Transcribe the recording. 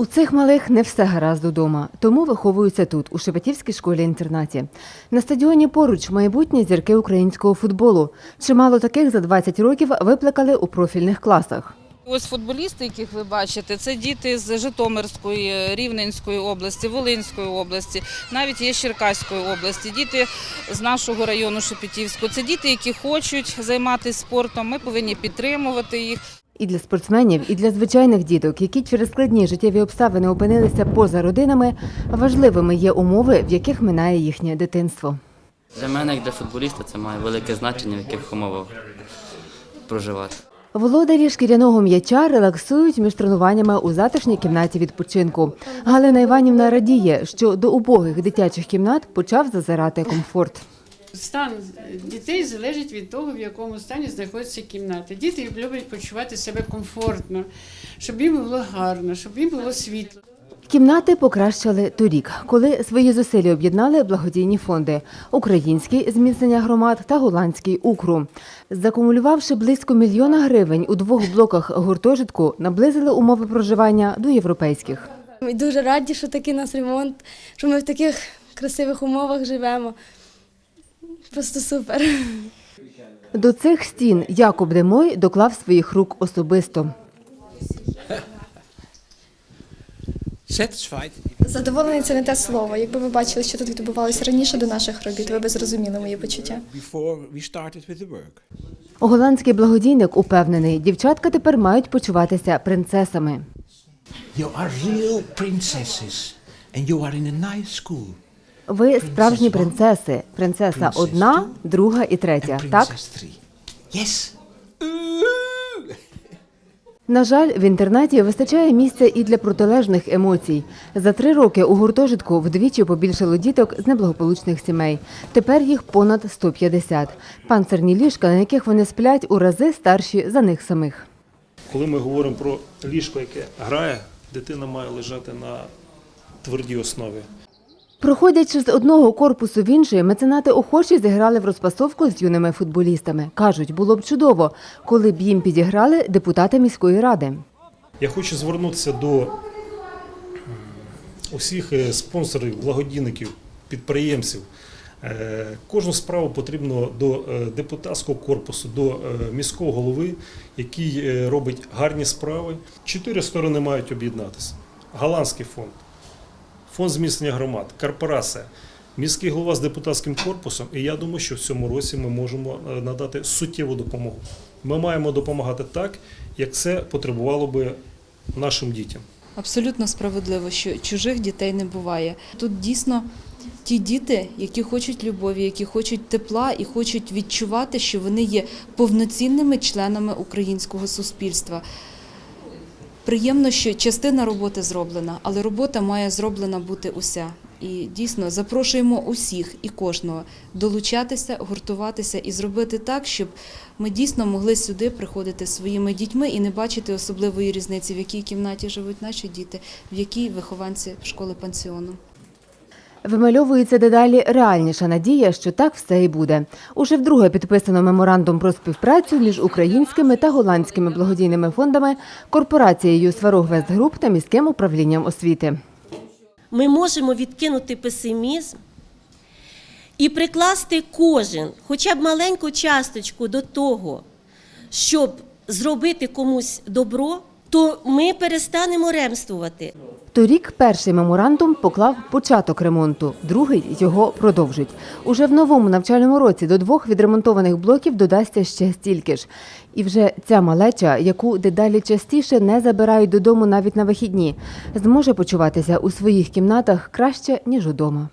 У цих малих не все гаразд удома, тому виховуються тут, у Шепетівській школі-інтернаті. На стадіоні поруч майбутні зірки українського футболу. Чимало таких за 20 років виплакали у профільних класах. Ось футболісти, яких ви бачите, це діти з Житомирської, Рівненської області, Волинської області, навіть є з Черкаської області, діти з нашого району Шепетівського. Це діти, які хочуть займатися спортом. Ми повинні підтримувати їх. І для спортсменів, і для звичайних діток, які через складні життєві обставини опинилися поза родинами, важливими є умови, в яких минає їхнє дитинство. Для мене, як для футболіста, це має велике значення, в яких умовах проживати. Володарі шкіряного м'яча релаксують між тренуваннями у затишній кімнаті відпочинку. Галина Іванівна радіє, що до убогих дитячих кімнат почав зазирати комфорт. Стан дітей залежить від того, в якому стані знаходиться кімната. Діти люблять почувати себе комфортно, щоб їм було гарно, щоб їм було світло. Кімнати покращили торік, коли свої зусилля об'єднали благодійні фонди Український зміцнення громад та голландський укру. Закумулювавши близько мільйона гривень у двох блоках гуртожитку, наблизили умови проживання до європейських. Ми дуже раді, що такий у нас ремонт, що ми в таких красивих умовах живемо. Просто супер. До цих стін Якоб Демой доклав своїх рук особисто. Задоволений це не те слово. Якби ви бачили, що тут відбувалося раніше до наших робіт, ви б зрозуміли мої почуття. Голландський благодійник упевнений, дівчатка тепер мають почуватися принцесами. You are real princesses, and you are in a nice school. Ви справжні принцеси. Принцеса одна, друга і третя. Так. Yes. на жаль, в інтернаті вистачає місця і для протилежних емоцій. За три роки у гуртожитку вдвічі побільшало діток з неблагополучних сімей. Тепер їх понад 150. Панцирні ліжка, на яких вони сплять, у рази старші за них самих. Коли ми говоримо про ліжко, яке грає, дитина має лежати на твердій основі. Проходячи з одного корпусу в інший, меценати охочі зіграли в розпасовку з юними футболістами. Кажуть, було б чудово, коли б їм підіграли депутати міської ради. Я хочу звернутися до усіх е, спонсорів, благодійників, підприємців. Е, Кожну справу потрібно до е, депутатського корпусу, до міського голови, який робить гарні справи. Чотири сторони мають об'єднатися: Голландський фонд, фонд зміцнення громад, корпорація, міський голова з депутатським корпусом. І я думаю, що в цьому році ми можемо е, надати суттєву допомогу. Ми маємо допомагати так, як це потребувало би нашим дітям. Абсолютно справедливо, що чужих дітей не буває. Тут дійсно ті діти, які хочуть любові, які хочуть тепла і хочуть відчувати, що вони є повноцінними членами українського суспільства. Приємно, що частина роботи зроблена, але робота має зроблена бути уся. І дійсно запрошуємо усіх і кожного долучатися, гуртуватися і зробити так, щоб ми дійсно могли сюди приходити своїми дітьми і не бачити особливої різниці, в якій кімнаті живуть наші діти, в якій вихованці школи пансіону. Вимальовується дедалі реальніша надія, що так все і буде. Уже вдруге підписано меморандум про співпрацю між українськими та голландськими благодійними фондами, корпорацією Груп та міським управлінням освіти. ми можемо відкинути песимізм і прикласти кожен хоча б маленьку часточку до того, щоб зробити комусь добро, то ми перестанемо ремствувати. Торік перший меморандум поклав початок ремонту, другий його продовжить. Уже в новому навчальному році до двох відремонтованих блоків додасться ще стільки ж. І вже ця малеча, яку дедалі частіше не забирають додому навіть на вихідні, зможе почуватися у своїх кімнатах краще ніж удома.